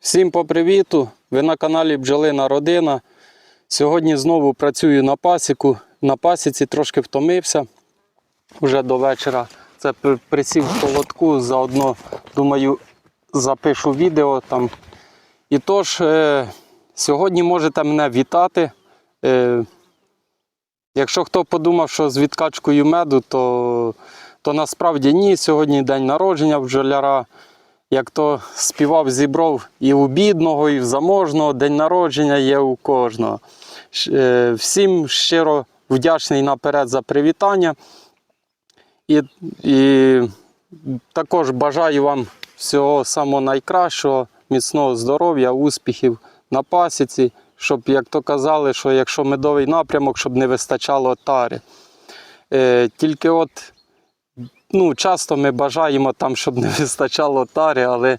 Всім по привіту! Ви на каналі Бджолина Родина. Сьогодні знову працюю на пасіку. На пасіці трошки втомився вже до вечора. Це присів в холодку, заодно думаю, запишу відео там. І тож, е, сьогодні можете мене вітати. Е, якщо хто подумав, що з відкачкою меду, то, то насправді ні. Сьогодні день народження бджоляра. Як то співав зібров і у бідного, і в заможного, день народження є у кожного. Е, Всім щиро вдячний наперед за привітання. І, і також бажаю вам всього самого найкращого, міцного здоров'я, успіхів на пасіці, щоб, як то казали, що якщо медовий напрямок, щоб не вистачало тари. Е, тільки от ну, часто ми бажаємо там, щоб не вистачало тари, але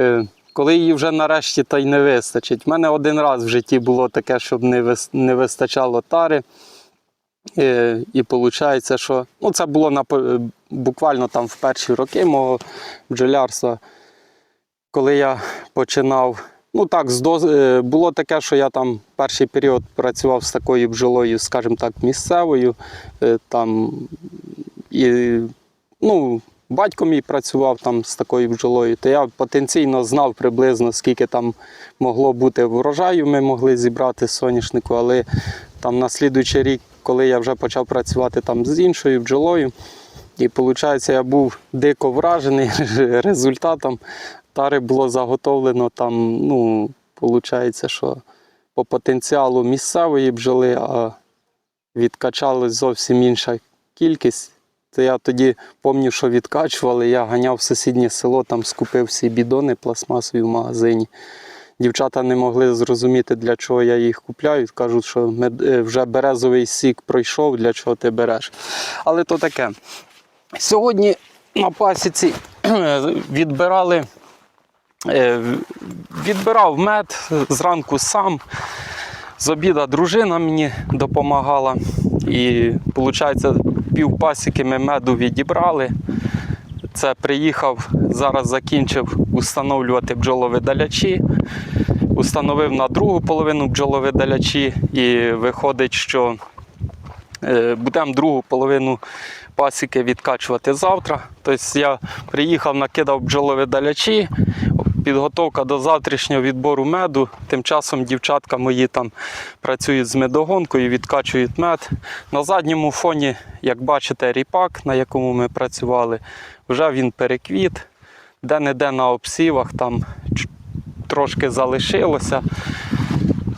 е, коли її вже нарешті та й не вистачить. У мене один раз в житті було таке, щоб не, вис- не вистачало тари. Е, і виходить, що ну, це було на, буквально там в перші роки мого бджолярства, коли я починав. Ну так, е, було таке, що я там перший період працював з такою бджолою, скажімо так, місцевою. Е, Там, і, ну, батько мій працював там з такою бджолою, то я потенційно знав приблизно, скільки там могло бути врожаю, ми могли зібрати з соняшнику, але там на слідуючий рік, коли я вже почав працювати там з іншою бджолою, і виходить, я був дико вражений результатом. Тари було заготовлено там, ну, виходить, що по потенціалу місцевої бджоли, а відкачалась зовсім інша кількість. То я тоді пам'ятаю, що відкачували, я ганяв в сусіднє село, там скупив всі бідони пластмасові в магазині. Дівчата не могли зрозуміти, для чого я їх купляю. Кажуть, що е, вже березовий сік пройшов, для чого ти береш. Але то таке. Сьогодні на пасіці відбирали, е, відбирав мед зранку сам. З обіда дружина мені допомагала. І виходить, пів пасіки ми меду відібрали. Це приїхав, зараз закінчив установлювати бджоловидалячі. Установив на другу половину бджоловидалячі і виходить, що е, будемо другу половину пасіки відкачувати завтра. Тобто я приїхав, накидав бджоловидалячі, підготовка до завтрашнього відбору меду. Тим часом дівчатка мої там працюють з медогонкою, відкачують мед. На задньому фоні, як бачите, ріпак, на якому ми працювали, вже він переквіт. Де-не-де на обсівах там трошки залишилося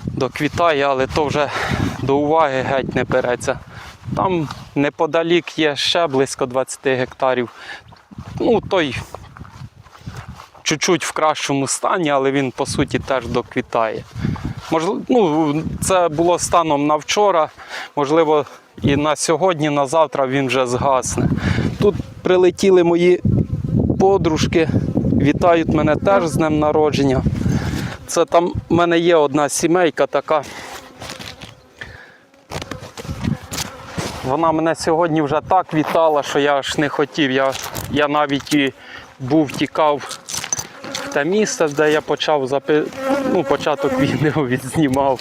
до квітає, але то вже до уваги геть не береться. Там неподалік є ще близько 20 гектарів. Ну, той чуть-чуть в кращому стані, але він по суті теж доквітає. Можливо, ну, це було станом на вчора, можливо, і на сьогодні, на завтра він вже згасне. Тут прилетіли мої подружки, вітають мене теж з днем народження. Це там в мене є одна сімейка така. Вона мене сьогодні вже так вітала, що я аж не хотів. Я, я навіть і був тікав те місце, де я почав запи... ну, початок відео відзнімав.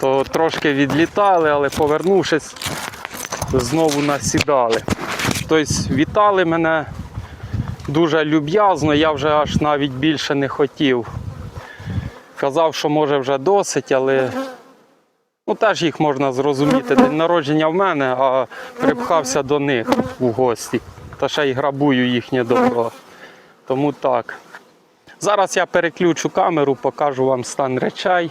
То трошки відлітали, але повернувшись, знову насідали. Тобто вітали мене дуже люб'язно, я вже аж навіть більше не хотів. Казав, що може вже досить, але ну, теж їх можна зрозуміти. День народження в мене, а припхався до них у гості. Та ще й грабую їхнє добро. Тому так. Зараз я переключу камеру, покажу вам стан речей.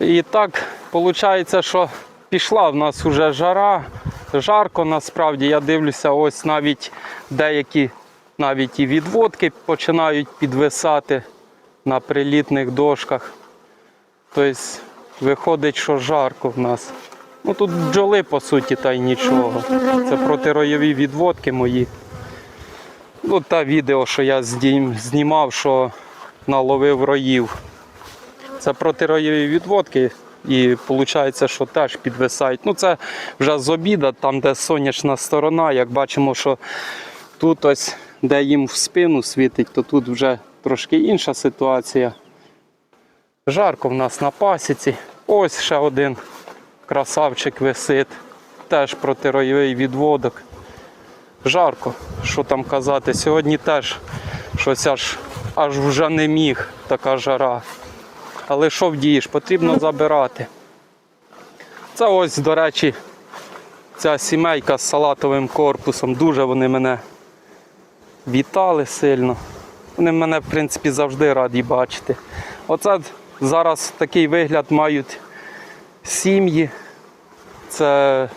І так, виходить, що пішла в нас вже жара, жарко насправді. Я дивлюся, ось навіть деякі навіть і відводки починають підвисати на прилітних дошках. Тобто виходить, що жарко в нас. Ну тут бджоли, по суті, та й нічого. Це протироєві відводки мої. Ну, та відео, що я знімав, що наловив роїв. Це протироєві відводки. І виходить, що теж підвисають. Ну, це вже з обіда, там, де сонячна сторона, як бачимо, що тут ось де їм в спину світить, то тут вже трошки інша ситуація. Жарко в нас на пасіці. Ось ще один красавчик висить. Теж протиройовий відводок. Жарко, що там казати. Сьогодні теж щось аж, аж вже не міг, така жара. Але що вдієш, потрібно забирати. Це ось, до речі, ця сімейка з салатовим корпусом. Дуже вони мене вітали сильно. Вони мене, в принципі, завжди раді бачити. Оце зараз такий вигляд мають сім'ї. Це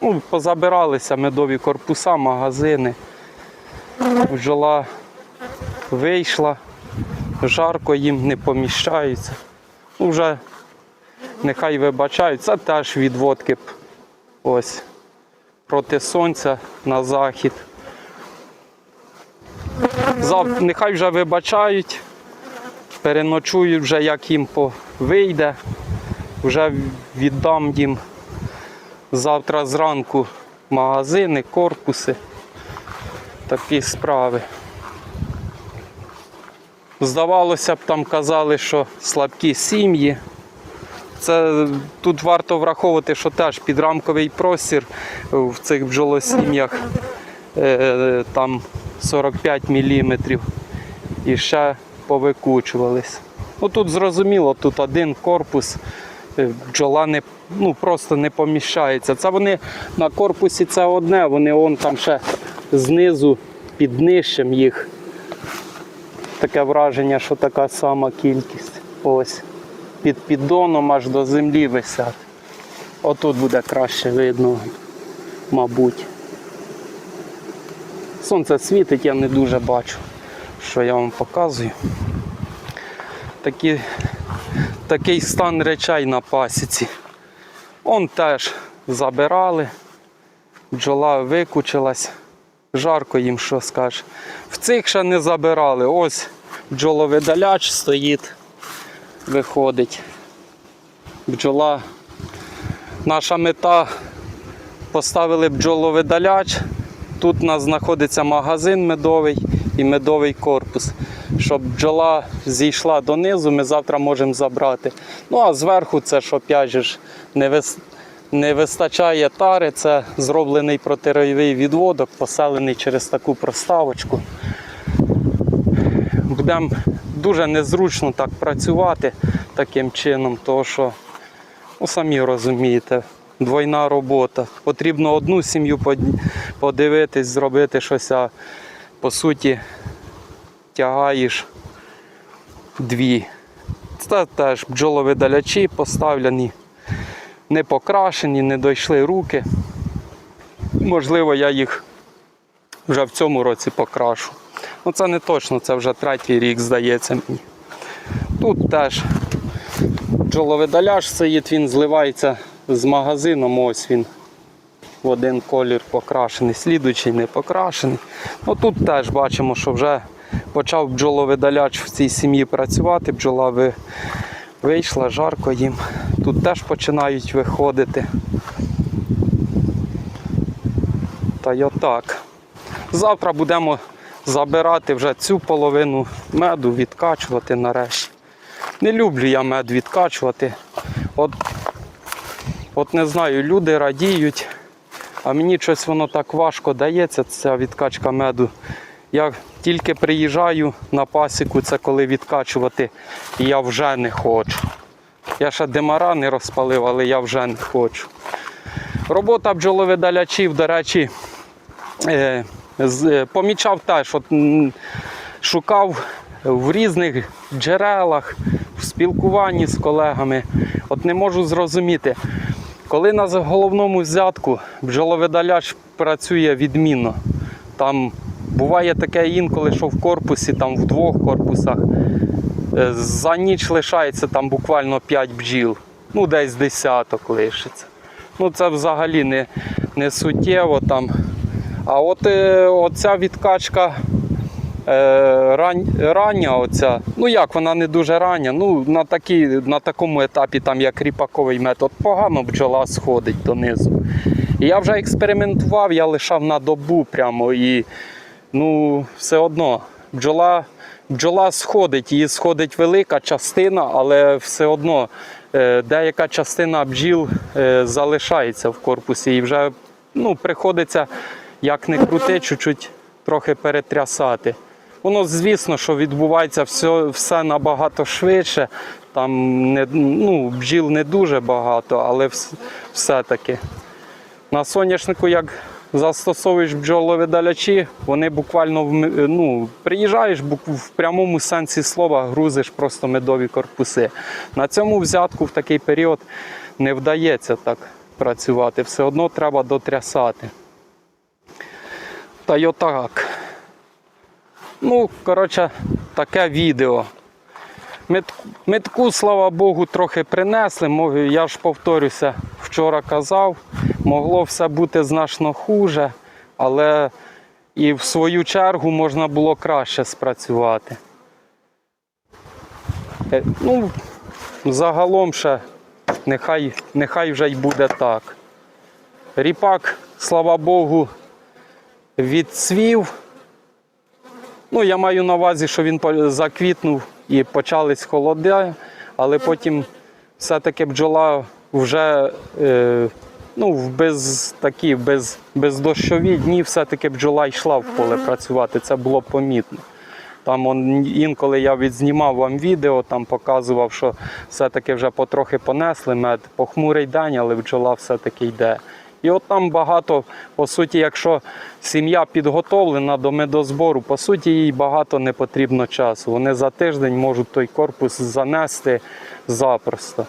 ну, позабиралися медові корпуса, магазини. Бджола вийшла, жарко їм не поміщаються. Ну, вже нехай вибачають. Це теж відводки ось проти сонця на захід. Зав... Нехай вже вибачають, переночують вже, як їм по... вийде. Вже віддам їм завтра зранку магазини, корпуси. Такі справи. Здавалося б, там казали, що слабкі сім'ї. Це тут варто враховувати, що теж підрамковий простір в цих бджолосім'ях е, там 45 мм і ще повикучувались. Ну тут зрозуміло, тут один корпус, бджола не, ну, просто не поміщається. Це вони на корпусі це одне, вони он там ще знизу під нижчим їх. Таке враження, що така сама кількість. Ось. Під піддоном аж до землі висять. Отут буде краще видно, мабуть. Сонце світить, я не дуже бачу, що я вам показую. Такі, такий стан речей на пасіці. Он теж забирали, бджола викучилась. Жарко їм що скажеш. В цих ще не забирали. Ось бджоловидаляч стоїть, виходить. Бджола. Наша мета поставили бджоловидаляч. Тут у нас знаходиться магазин медовий і медовий корпус. Щоб бджола зійшла донизу, ми завтра можемо забрати. Ну а зверху це ж опять не, вис... не вистачає тари, це зроблений протиройовий відводок, поселений через таку проставочку. Будемо дуже незручно так працювати таким чином, тому що, ну самі розумієте, двойна робота. Потрібно одну сім'ю подивитись, зробити щось, по суті тягаєш дві. Це теж бджоловидалячі поставлені, не покрашені, не дійшли руки. Можливо, я їх вже в цьому році покрашу. Ну це не точно, це вже третій рік, здається мені. Тут теж бджоловидаляж стоїть, він зливається з магазином, ось він в один колір покрашений, слідуючий не покрашений. Ну тут теж бачимо, що вже почав бджоловидаляч в цій сім'ї працювати, бджола ви- вийшла, жарко їм. Тут теж починають виходити. Та й отак. Завтра будемо забирати вже цю половину меду, відкачувати нарешті. Не люблю я мед відкачувати. От, от не знаю, люди радіють, а мені щось воно так важко дається, ця відкачка меду. Я тільки приїжджаю на пасіку, це коли відкачувати, я вже не хочу. Я ще демара не розпалив, але я вже не хочу. Робота бджоловидалячів, до речі, е, е, помічав теж, от, шукав в різних джерелах, в спілкуванні з колегами. От не можу зрозуміти, коли на головному взятку бджоловидаляч працює відмінно. Там буває таке інколи, що в корпусі, там в двох корпусах, е, за ніч лишається там буквально 5 бджіл, ну десь десяток лишиться. Ну це взагалі не, не суттєво там. А от е, оця відкачка е, рань, рання, оця, ну як вона не дуже рання, ну на, такі, на такому етапі, там як ріпаковий метод, погано бджола сходить донизу. І я вже експериментував, я лишав на добу прямо і ну, все одно бджола, бджола сходить, її сходить велика частина, але все одно е, деяка частина бджіл е, залишається в корпусі і вже ну, приходиться, як не крути, чуть-чуть трохи перетрясати. Воно, звісно, що відбувається все, все набагато швидше. Там не, ну, бджіл не дуже багато, але все-таки. На соняшнику, як застосовуєш бджоловидалячі, вони буквально ну, приїжджаєш в прямому сенсі слова, грузиш просто медові корпуси. На цьому взятку в такий період не вдається так працювати. Все одно треба дотрясати. Та й отак. Ну, коротше, таке відео. Мет- Метку, слава Богу, трохи принесли. Мов- Я ж повторюся, вчора казав, могло все бути значно хуже, але і в свою чергу можна було краще спрацювати. Е, Ну, загалом ще нехай, нехай вже й буде так. Ріпак, слава Богу, відцвів. Ну, я маю на увазі, що він заквітнув і почались холоди, але потім все-таки бджола вже е, ну, в без такі, без, бездощові дні все-таки бджола йшла в поле працювати. Це було помітно. Там он, інколи я відзнімав вам відео, там показував, що все-таки вже потрохи понесли мед. Похмурий день, але бджола все-таки йде. І от там багато, по суті, якщо сім'я підготовлена до медозбору, по суті, їй багато не потрібно часу. Вони за тиждень можуть той корпус занести запросто.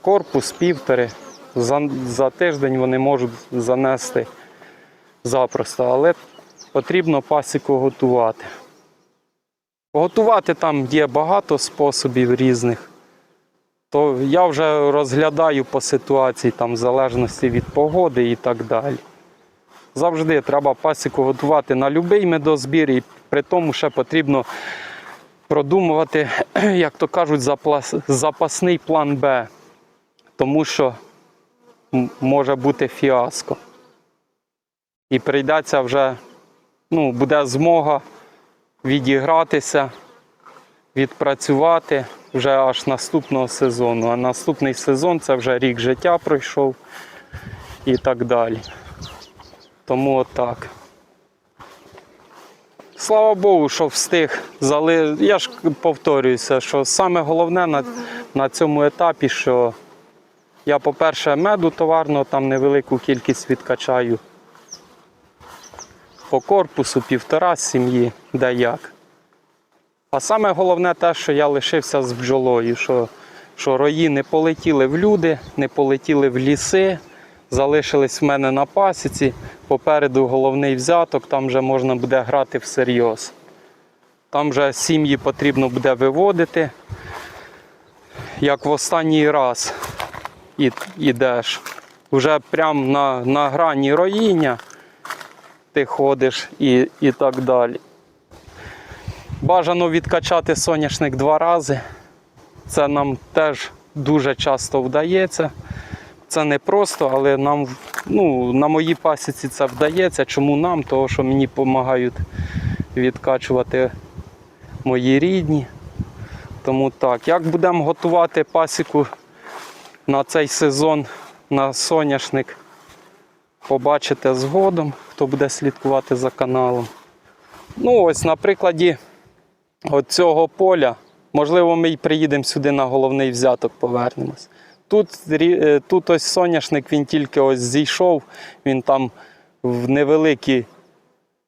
Корпус півтори. За, за тиждень вони можуть занести запросто, але потрібно пасіку готувати. Готувати там є багато способів різних. То я вже розглядаю по ситуації, там, в залежності від погоди і так далі. Завжди треба пасіку готувати на будь-який медозбір, і при тому ще потрібно продумувати, як то кажуть, запасний план Б, тому що може бути фіаско. І прийдеться вже, ну, буде змога відігратися, відпрацювати вже аж наступного сезону. А наступний сезон це вже рік життя пройшов і так далі. Тому отак. Слава Богу, що встиг зали. Я ж повторююся, що саме головне на, на цьому етапі, що я, по-перше, меду товарного там невелику кількість відкачаю. По корпусу півтора сім'ї, де як. А саме головне те, що я лишився з бджолою, що, що рої не полетіли в люди, не полетіли в ліси, залишились в мене на пасіці. Попереду головний взяток, там вже можна буде грати всерйоз. Там вже сім'ї потрібно буде виводити, як в останній раз ідеш. Вже прямо на, на грані роїння ти ходиш і, і так далі. Бажано відкачати соняшник два рази. Це нам теж дуже часто вдається. Це не просто, але нам ну, на моїй пасіці це вдається. Чому нам? Тому що мені допомагають відкачувати мої рідні. Тому так, як будемо готувати пасіку на цей сезон на соняшник, побачите згодом, хто буде слідкувати за каналом. Ну, ось на прикладі от цього поля, можливо, ми й приїдемо сюди на головний взяток, повернемось. Тут, е, тут ось соняшник, він тільки ось зійшов, він там в невеликій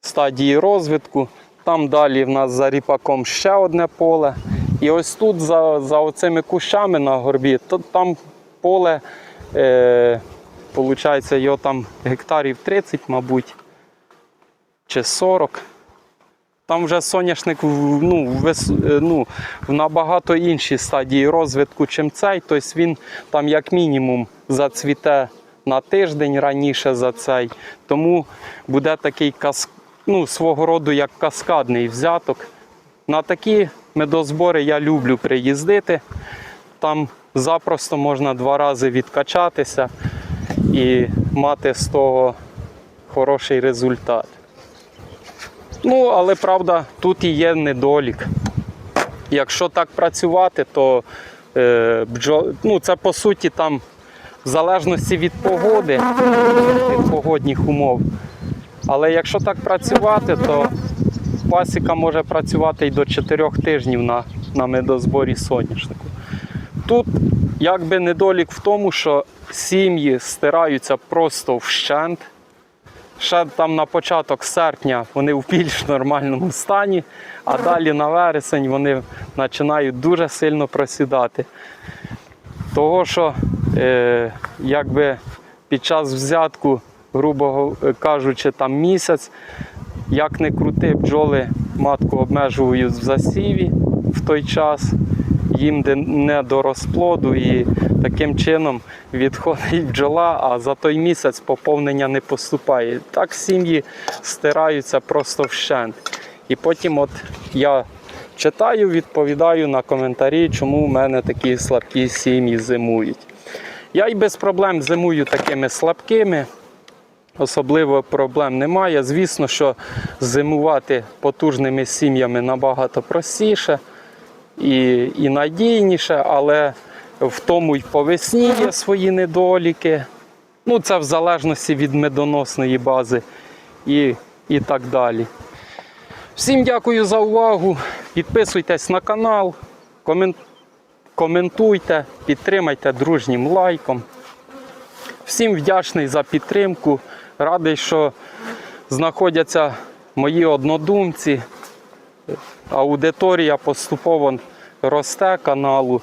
стадії розвитку. Там далі в нас за ріпаком ще одне поле. І ось тут за, за оцими кущами на горбі, то там поле, е, виходить, його там гектарів 30, мабуть, чи 40. Там вже соняшник ну, вис- е, ну, в набагато іншій стадії розвитку, чим цей. Тобто він там як мінімум зацвіте на тиждень раніше за цей. Тому буде такий кас... ну, свого роду як каскадний взяток. На такі медозбори я люблю приїздити. Там запросто можна два рази відкачатися і мати з того хороший результат. Ну, але правда, тут і є недолік. Якщо так працювати, то е, бджол... ну, це по суті там в залежності від погоди, від погодних умов. Але якщо так працювати, то пасіка може працювати і до 4 тижнів на, на медозборі соняшнику. Тут якби недолік в тому, що сім'ї стираються просто вщент. Ще там на початок серпня вони в більш нормальному стані, а далі на вересень вони починають дуже сильно просідати. Того, що е, якби під час взятку, грубо кажучи, там місяць, як не крути, бджоли матку обмежують в засіві в той час, їм не до розплоду і таким чином відходить бджола, а за той місяць поповнення не поступає. Так сім'ї стираються просто вщент. І потім от я читаю, відповідаю на коментарі, чому в мене такі слабкі сім'ї зимують. Я й без проблем зимую такими слабкими. Особливо проблем немає. Звісно, що зимувати потужними сім'ями набагато простіше і, і надійніше, але в тому й по весні є свої недоліки. Ну, це в залежності від медоносної бази і, і так далі. Всім дякую за увагу. Підписуйтесь на канал, коментуйте, підтримайте дружнім лайком. Всім вдячний за підтримку. Радий, що знаходяться мої однодумці. Аудиторія поступово росте каналу.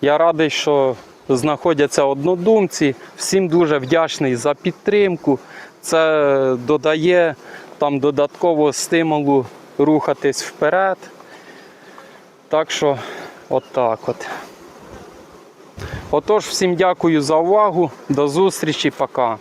Я радий, що знаходяться однодумці. Всім дуже вдячний за підтримку. Це додає там додаткового стимулу рухатись вперед. Так що, отак от. Отож, всім дякую за увагу. До зустрічі, пока.